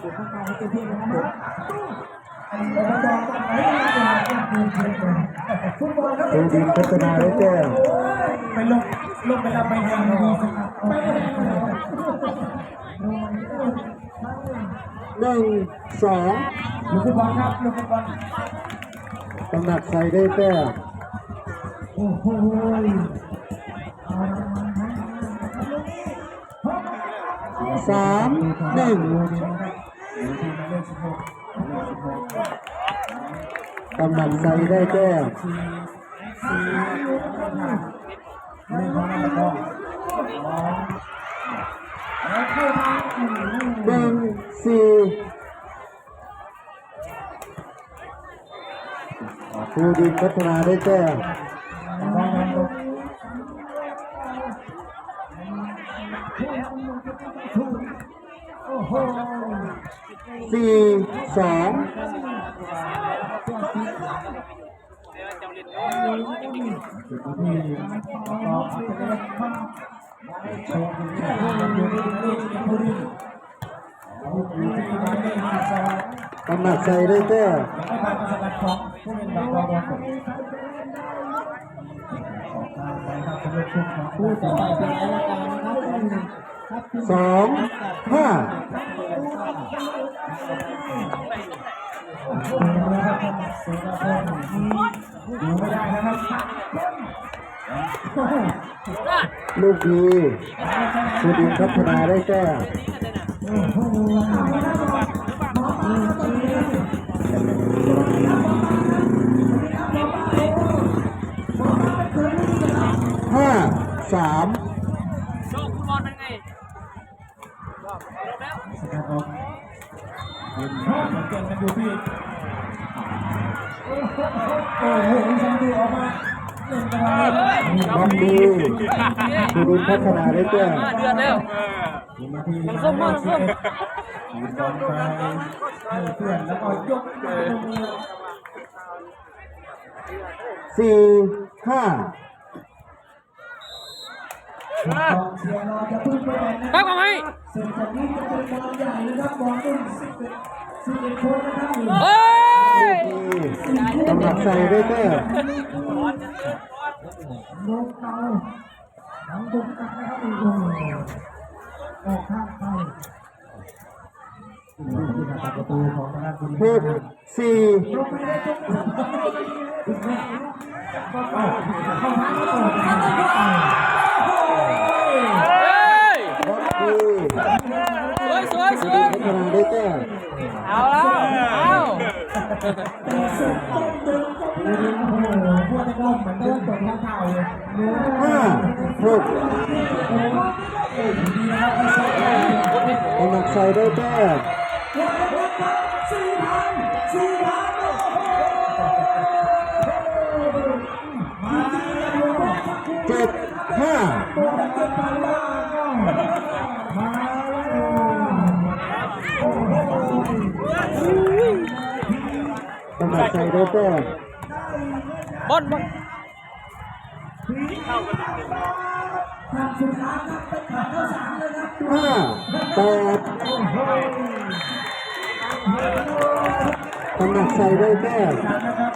สุดท้ายให้เต็มที่นะครับผมดูดินพัฒนาได้แต้มไปลงลงไปรับไปแทงดีสิครับไปแทงหนึ่งสองลูกฟุตบอลครับลูกฟุตบอลตำหนักใส่ได้แต้มโอ้โหสามหนึ่ง ตำหนักใส่ได้แต้มหนึ่งของนักบอลแล้วเข้าหนึ่งสี่ดูดินพัฒนาได้แต้ สี่สองที่ต่ออาจจะได้บ้างโชว์ถึงที่ทางอยู่ที่นี่ที่ผู้ดีอยู่ที่หมายเลขห้าสองตำหนักใส่ได้แต้มไม่ผ่านการสกัดของผู้เล่นแบบบอลบอลออกทางไปครับสำหรับชุดของผู้ต่อไปเป็นรายการนะครับ สองห้าดูนะครับเสือพงดูไม่ได้นะครับลูกดีดูดินพัฒนาได้แต้ห้าสาม โชคฟุตบอลเป็นไงรอบแล้ว สกัดออกเป็นมันเก่งกันอยู่พี่โอ้โหชันดูออกมาเล่นกันมาเลยบอลดีดูดินพัฒนาได้แต้มมาเดือนแล้วนาทีมันส้มมันส้มบอลไปให้เพื่อนแล้วก็ยกมาตรงนี้สี่ห้ากองเชียร์เราจะพึ่งไปไหนนะตั้งมาไหม เสร็จจากนี้จะเป็นบอลใหญ่นะครับบอลรุ่นสิบเอ็ดสิบเอ็ดคนนะครับเฮ้ยดีตำหนักใส่ได้แต้มลงเตาหลังดุกัดนะครับโอ้โหออกข้างไปประตูของทางด้านบุรีหรักมย์สี่ลงไปได้จุ๊บเข้าทาเข้าทาง เฮ้ย บอลดี สวยสวยส ดู ว ดิ ย นพัฒนาได้แต้ม เอาแล้วเอา แต่สุดต้องดึงก็ไม่ได้โอ้โหพวกนักร้องเหมือนเดินตกข้างเท้าเลยห้าหกดีนะครับที่สุดตำหนักใส่ได้แต้มสี่พันสี่พันมาแล้ว เจ็ดห้า ตัวเจ็ดพันล้านมาแล้ว ตำ หนักใส่ได้แต้มบอลบอลห้าแปดตำหนักใส่ได้แมนะครับ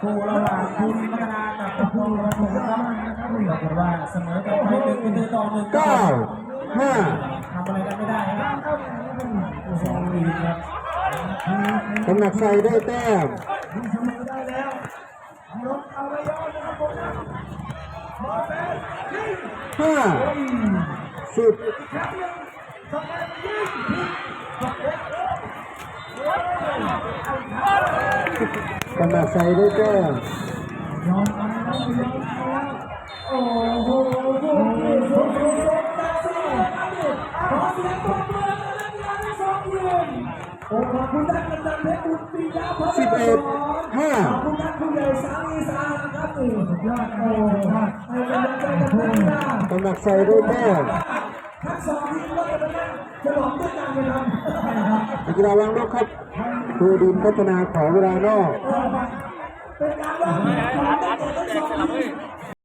คู่ระหว่างคุณพัฒนากับคุณระหว่างครับนะครับปรากฏว่าเสมอกันไปหนึ่งประตูต่อหนึ่งเก้าห้าทำอะไรกันไม่ได้นะครับสองทีครับ ตำหนักใส่ได้แต้มห้าสิบตำหนักใส่ได้แต้มโอ้โห ขอบคุณท่านกำนันเพชรบุญปียะพัฒสิบนาเอ็ดห้าขอบคุณท่านผู้ใหญ่สามอีสานครับนี่สุดยอดโอ้ให้กำลังใจกับนักกีฬาตำหนักใส่ได้แต้มทั้งสองทีมก็จะเป็นฉลองด้วยกันนะครับนักกีฬาวางนกครับครูดินพัฒนาขอเวลานอกเป็นการว่าของเด็ก